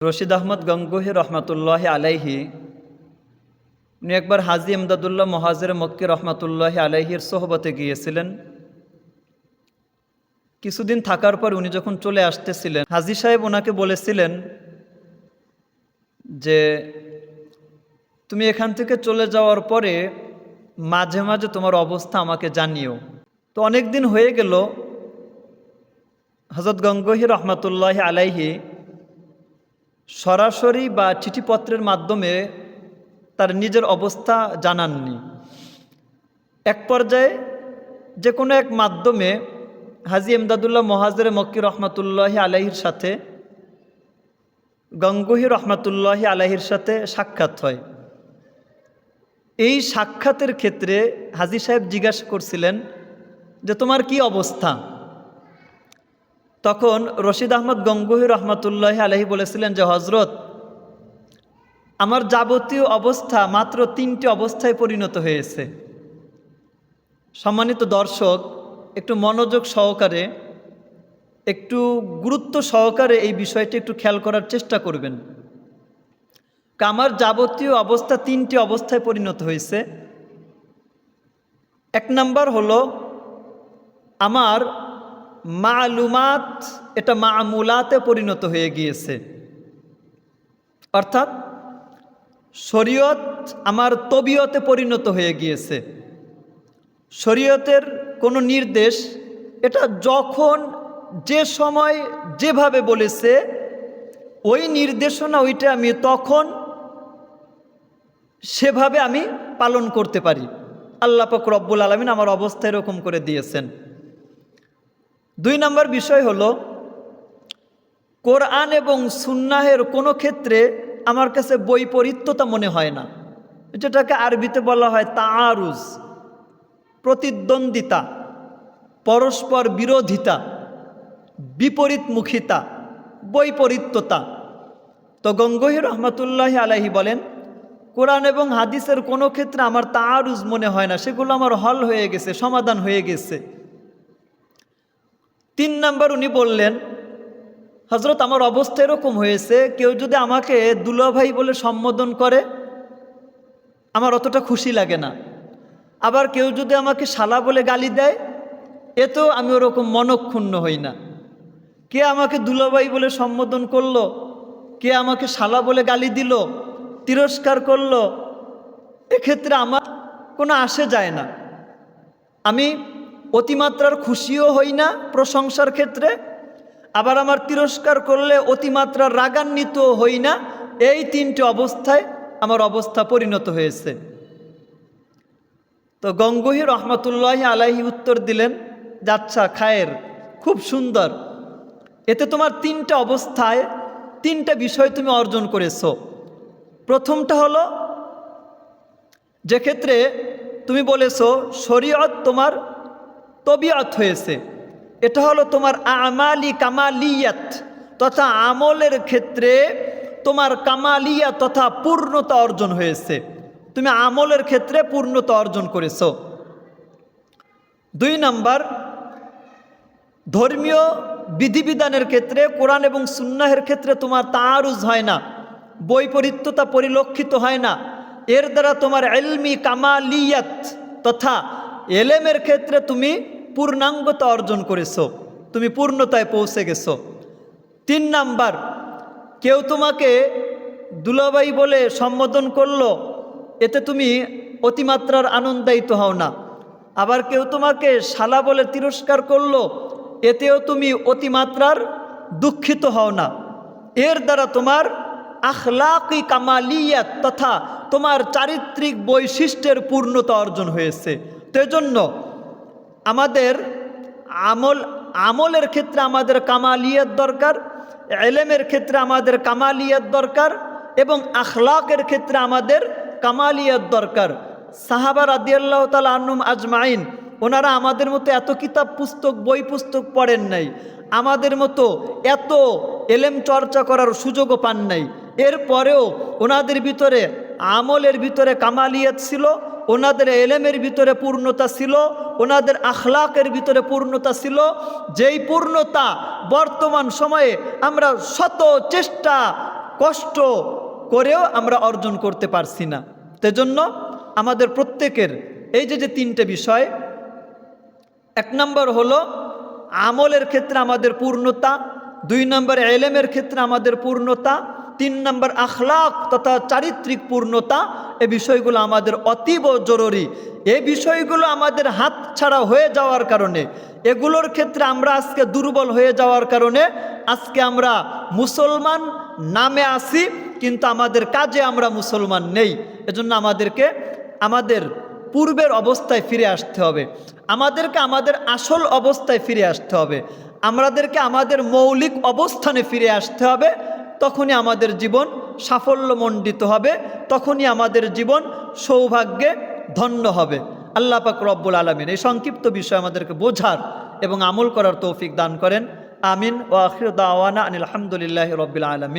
রশিদ আহমদ গঙ্গোহি রহমতুল্লাহ আলাইহি, উনি একবার হাজি এমদাদুল্লাহ মহাজের মক্কি রহমতুল্লাহ আলাইহির সোহবতে গিয়েছিলেন। কিছুদিন থাকার পর উনি যখন চলে আসতেছিলেন, হাজি সাহেব ওনাকে বলেছিলেন যে, তুমি এখান থেকে চলে যাওয়ার পরে মাঝে মাঝে তোমার অবস্থা আমাকে জানিও। তো অনেক দিন হয়ে গেল হজরত গঙ্গহি রহমতুল্লাহ আলাইহি সরাসরি বা চিঠিপত্রের মাধ্যমে তার নিজের অবস্থা জানাননি। এক পর্যায়ে যে কোনো এক মাধ্যমে হাজি এমদাদুল্লাহ মহাজের মক্কি রহমতুল্লাহ আলাহির সাথে, গঙ্গোহি রহমতুল্লাহ আলাহির সাথে সাক্ষাৎ হয়। এই সাক্ষাতের ক্ষেত্রে হাজি সাহেব জিজ্ঞাসা করছিলেন যে, তোমার কি অবস্থা? তখন রশিদ আহমদ গঙ্গোহি রহমতুল্লাহ আলহি বলেছিলেন যে হজরত আমার যাবতীয় অবস্থা মাত্র তিনটি অবস্থায় পরিণত হয়েছে। সম্মানিত দর্শক, একটু মনোযোগ সহকারে, একটু গুরুত্ব সহকারে এই বিষয়টি একটু খেয়াল করার চেষ্টা করবেন। আমার যাবতীয় অবস্থা তিনটি অবস্থায় পরিণত হয়েছে। এক নাম্বার হলো, আমার মালুমাত, এটা মামুলাতে পরিণত হয়ে গিয়েছে। অর্থাৎ শরীয়ত আমার তবিয়তে পরিণত হয়ে গিয়েছে। শরীয়তের কোনো নির্দেশ, এটা যখন যে সময় যেভাবে বলেছে, ওই নির্দেশনা ওইটা আমি তখন সেভাবে আমি পালন করতে পারি। আল্লাহ পাক রব্বুল আলমিন আমার অবস্থা এরকম করে দিয়েছেন। দুই নম্বর বিষয় হলো, কোরআন এবং সুন্নাহের কোনো ক্ষেত্রে আমার কাছে বৈপরীত্যতা মনে হয় না। যেটাকে আরবিতে বলা হয় তাআরুজ, প্রতিদ্বন্দ্বিতা, পরস্পর বিরোধিতা, বিপরীতমুখিতা, বৈপরীত্যতা। তো গঙ্গোহি রহমতুল্লাহ আলাহি বলেন, কোরআন এবং হাদিসের কোনো ক্ষেত্রে আমার তাআরুজ মনে হয় না, সেগুলো আমার হল হয়ে গেছে, সমাধান হয়ে গেছে। তিন নাম্বার উনি বললেন হজরত আমার অবস্থা এরকম হয়েছে, কেউ যদি আমাকে দুলাভাই বলে সম্বোধন করে, আমার অতটা খুশি লাগে না। আবার কেউ যদি আমাকে শালা বলে গালি দেয় এতেও আমি ওরকম মনক্ষুণ্ণ হই না। কে আমাকে দুলাভাই বলে সম্বোধন করল, কে আমাকে শালা বলে গালি দিল, তিরস্কার করল, এক্ষেত্রে আমার কোনো আসে যায় না। আমি অতিমাত্রার খুশিও হই না প্রশংসার ক্ষেত্রে। আবার আমার তিরস্কার করলে অতিমাত্রার রাগান্বিত হই না। এই তিনটি অবস্থায় আমার অবস্থা পরিণত হয়েছে। তো গঙ্গোহি রহমতুল্লাহ আলাহি উত্তর দিলেন, যাচ্ছা, খায়ের, খুব সুন্দর। এতে তোমার তিনটা অবস্থায় তিনটা বিষয় তুমি অর্জন করেছ। প্রথমটা হলো, যে ক্ষেত্রে তুমি বলেছ, শরীয়ত তোমার তবিয়ত হয়েছে। এটা হলো তোমার আমালি কামালিয়াত তথা আমলের ক্ষেত্রে তোমার কামালিয়া তথা পূর্ণতা অর্জন হয়েছে। তুমি আমলের ক্ষেত্রে পূর্ণতা অর্জন করেছ। দুই নাম্বার, ধর্মীয় বিধিবিধানের ক্ষেত্রে, কোরআন এবং সুন্নাহের ক্ষেত্রে তোমার তারুজ হয় না, বৈপরীত্যতা পরিলক্ষিত হয় না। এর দ্বারা তোমার এলমি কামালিয়াত তথা এলেমের ক্ষেত্রে তুমি পূর্ণাঙ্গতা অর্জন করেছ, তুমি পূর্ণতায় পৌঁছে গেছো। তিন নাম্বার, কেউ তোমাকে দুলাবাই বলে সম্বোধন করল, এতে তুমি অতিমাত্রার আনন্দায়িত হও না। আবার কেউ তোমাকে শালা বলে তিরস্কার করল, এতেও তুমি অতিমাত্রার দুঃখিত হও না। এর দ্বারা তোমার আখলাকি কামালিয়াত তথা তোমার চারিত্রিক বৈশিষ্ট্যের পূর্ণতা অর্জন হয়েছে। তো জন্য আমাদের আমল, আমলের ক্ষেত্রে আমাদের কামালিয়াত দরকার, এলেমের ক্ষেত্রে আমাদের কামালিয়াত দরকার এবং আখলাকের ক্ষেত্রে আমাদের কামালিয়াত দরকার। সাহাবা রাদিয়াল্লাহ তাল আনুম আজমাইন, ওনারা আমাদের মতো এত কিতাব পুস্তক, বই পুস্তক পড়েন নাই। আমাদের মতো এত এলেম চর্চা করার সুযোগও পান নাই। এরপরেও ওনাদের ভিতরে আমলের ভিতরে কামালিয়াত ছিল ওনাদের এলেমের ভিতরে পূর্ণতা ছিল, ওনাদের আখলাকের ভিতরে পূর্ণতা ছিল। যেই পূর্ণতা বর্তমান সময়ে আমরা শত চেষ্টা, কষ্ট করেও আমরা অর্জন করতে পারছি না। সেজন্য আমাদের প্রত্যেকের এই যে যে তিনটে বিষয়, এক নম্বর হলো আমলের ক্ষেত্রে আমাদের পূর্ণতা, দুই নম্বর এলেমের ক্ষেত্রে আমাদের পূর্ণতা, তিন নম্বর আখলাক তথা চারিত্রিক পূর্ণতা এ বিষয়গুলো আমাদের অতীব জরুরি। এই বিষয়গুলো আমাদের হাত ছাড়া হয়ে যাওয়ার কারণে, এগুলোর ক্ষেত্রে আমরা আজকে দুর্বল হয়ে যাওয়ার কারণে আজকে আমরা মুসলমান নামে আসি কিন্তু আমাদের কাজে আমরা মুসলমান নেই। এজন্য আমাদেরকে, আমাদের পূর্বের অবস্থায় ফিরে আসতে হবে। আমাদেরকে আমাদের আসল অবস্থায় ফিরে আসতে হবে। আমাদেরকে আমাদের মৌলিক অবস্থানে ফিরে আসতে হবে। তখনই আমাদের জীবন সাফল্যমণ্ডিত হবে, তখনই আমাদের জীবন সৌভাগ্যে ধন্য হবে। আল্লাহ পাক রব্বুল আলমিন এই সংক্ষিপ্ত বিষয় আমাদেরকে বোঝার এবং আমল করার তৌফিক দান করেন। আমিন। ও আখির দাওয়ানা আনিল আলহামদুলিল্লাহ রব্বুল আলমিন।